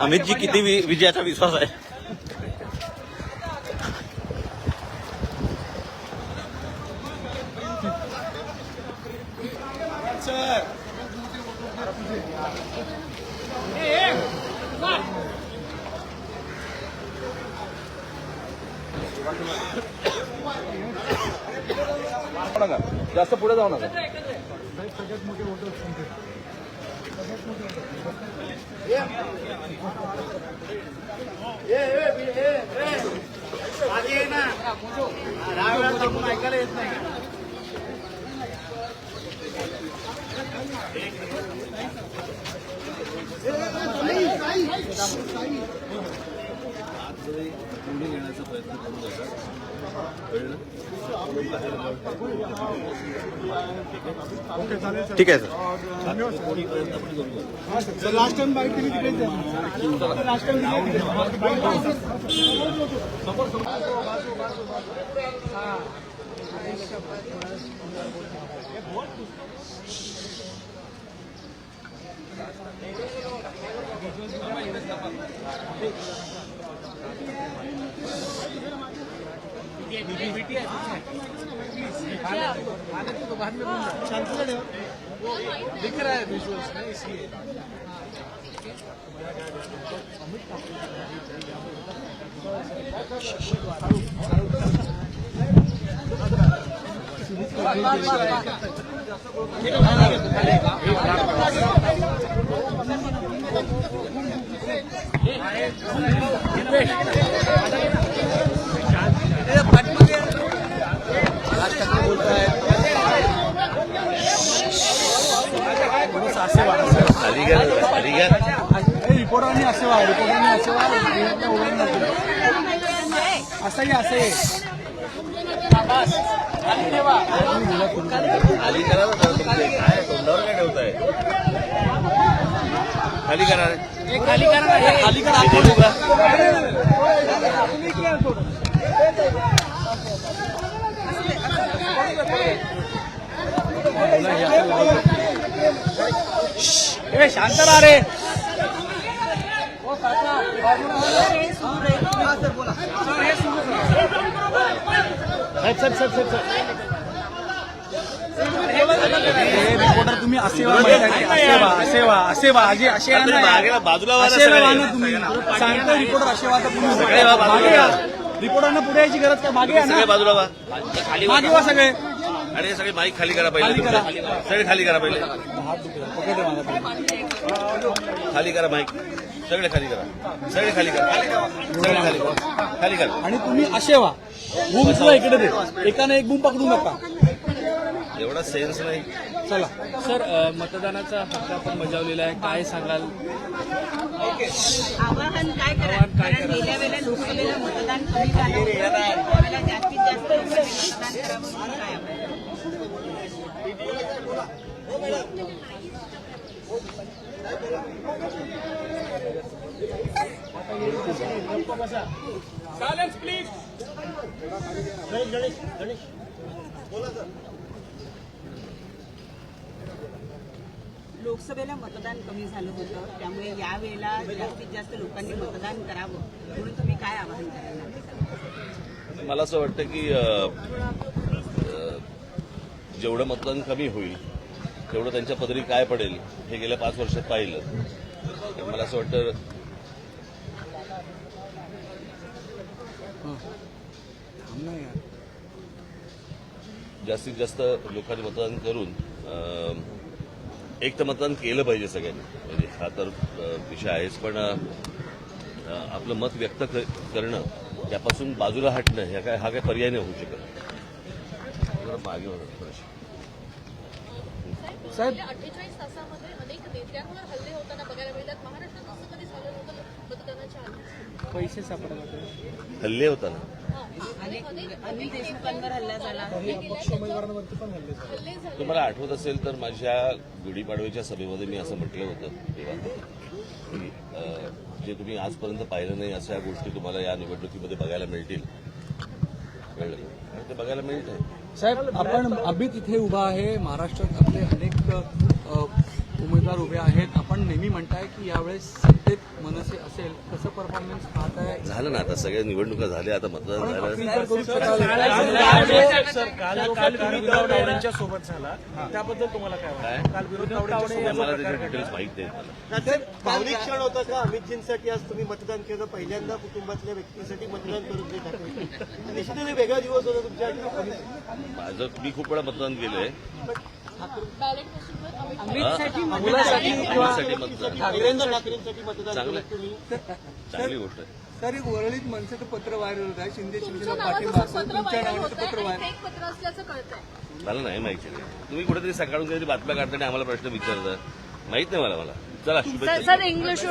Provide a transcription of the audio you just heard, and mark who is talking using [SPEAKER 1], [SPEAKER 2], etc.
[SPEAKER 1] अमितजी किती विजयाचा विश्वास आहे?
[SPEAKER 2] जास्त पुढे जाऊ नका. ऐकायला येत नाही.
[SPEAKER 1] आज पुढे येण्याचा प्रयत्न करू नका कळलं ठीक आहे सर
[SPEAKER 3] लास्ट टाइम बाईट केली तिकडे लास्ट टाइम
[SPEAKER 1] दिख रहा है विजुअल्स ना इसलिए Thank you.
[SPEAKER 3] रिपोर्टरांनी असे व्हा रिपोर्टरांनी असे व्हा नको. असं
[SPEAKER 1] खाली करा तोंडावर काय ठेवताय खाली करा
[SPEAKER 3] खाली करा खाली करा शांत राहा रे. रिपोर्टर तुम्ही असे व्हा माहिती आहे का? असे
[SPEAKER 1] बाजूला.
[SPEAKER 3] तुम्ही. सांगतो रिपोर्टर असे व्हा तर तुम्ही
[SPEAKER 1] सगळे
[SPEAKER 3] रिपोर्टरांना पुढे यायची गरज काय? मागे
[SPEAKER 1] बाजूला
[SPEAKER 3] मागे व्हा सगळे.
[SPEAKER 1] आणि हे सगळे माईक खाली करा पहिले. सगळे खाली करा पहिले. खाली करा माईक सगळे खाली करा. सगळे खाली करा. सगळे खाली करा. खाली करा.
[SPEAKER 3] आणि तुम्ही असे व्हा. बूम सुद्धा इकडे दे. एकाने एक बूम पकडू नका.
[SPEAKER 1] एवढा सेन्स नाही.
[SPEAKER 3] चला.
[SPEAKER 4] सर मतदानाचा हक्क आपण बजावलेला आहे. काय सांगाल?
[SPEAKER 5] आवाहन काय करा? कारण गेल्या वेळेला लोकसभेला मतदान कमी झालं. जास्तीत जास्त लोकांनी मतदान करावं म्हणून काय लोकसभेला मतदान कमी झालं होतं त्यामुळे यावेळेला जास्तीत जास्त लोकांनी मतदान करावं. म्हणून तुम्ही काय आवाहन कराल?
[SPEAKER 1] मला असं वाटतं की जेवढं मतदान कमी होईल तेवढं त्यांच्या पदरी काय पडेल हे गेल्या पाच वर्षात पाहिलं. तर मला असं वाटतं जास्तीत जास्त लोकांनी मतदान करून एक तर मतदान केलं पाहिजे सगळ्यांनी. म्हणजे हा तर विषय आहेच पण आपलं मत व्यक्त करणं त्यापासून बाजूला हटणं ह्या काय हा काय पर्याय नाही होऊ शकत. मागे
[SPEAKER 3] साहेब
[SPEAKER 6] अठ्ठेचाळीस तासामध्ये अनेक नेत्यांवर हल्ले होताना बघायला मिळतात. महाराष्ट्रात असं कधी झालं
[SPEAKER 3] पैसे सापडत होते.
[SPEAKER 1] हल्ले
[SPEAKER 5] हल्ले झाले
[SPEAKER 1] तुम्हाला आठवत असेल तर माझ्या गुढीपाडव्याच्या सभेमध्ये मी असं म्हटलं होतं तेव्हा. जे तुम्ही आजपर्यंत पाहिलं नाही अशा गोष्टी तुम्हाला या निवडणुकीमध्ये बघायला मिळतील. ते बघायला मिळत आहे
[SPEAKER 3] साहेब आपण अभित इथे उभा आहे. महाराष्ट्रात आपले अनेक उमेदवार उभे आहेत आपण नेहमी म्हणताय की यावेळेस सत्तेत मनसे असेल कसं परफॉर्मन्स पाहताय
[SPEAKER 1] झालं ना आता सगळ्या निवडणुका झाल्या आता मतदान
[SPEAKER 4] सोबत झाला त्याबद्दल तुम्हाला काय काल
[SPEAKER 1] मला त्याचे डिटेल्स माहीत
[SPEAKER 7] क्षण होता का अमितजींसाठी आज तुम्ही मतदान केलं पहिल्यांदा कुटुंबातल्या व्यक्तीसाठी मतदान करून निश्चितच वेगळा दिवस होता तुमच्यासाठी
[SPEAKER 1] माझं मी खूप वेळा मतदान केलंय
[SPEAKER 6] बॅलेट मशीनवर अमित
[SPEAKER 1] हा?
[SPEAKER 3] मुलासाठी
[SPEAKER 1] मतदान चांगलं
[SPEAKER 7] केलं तुम्ही
[SPEAKER 1] चांगली गोष्ट आहे
[SPEAKER 3] एक वरळीत मनसेचं पत्र व्हायरल होत आहे शिंदे शिवसेना पाठिंबा असेल तुमच्या
[SPEAKER 6] व्हायरल
[SPEAKER 3] नावाचं पत्र व्हायरल
[SPEAKER 6] फेक पत्र असल्याचं कळतंय
[SPEAKER 1] मला नाही माहिती तुम्ही कुठेतरी सकाळून काहीतरी बातम्या काढताना आम्हाला प्रश्न विचारता माहीत नाही मला मला चला शुभेच्छा
[SPEAKER 6] सर इंग्लिश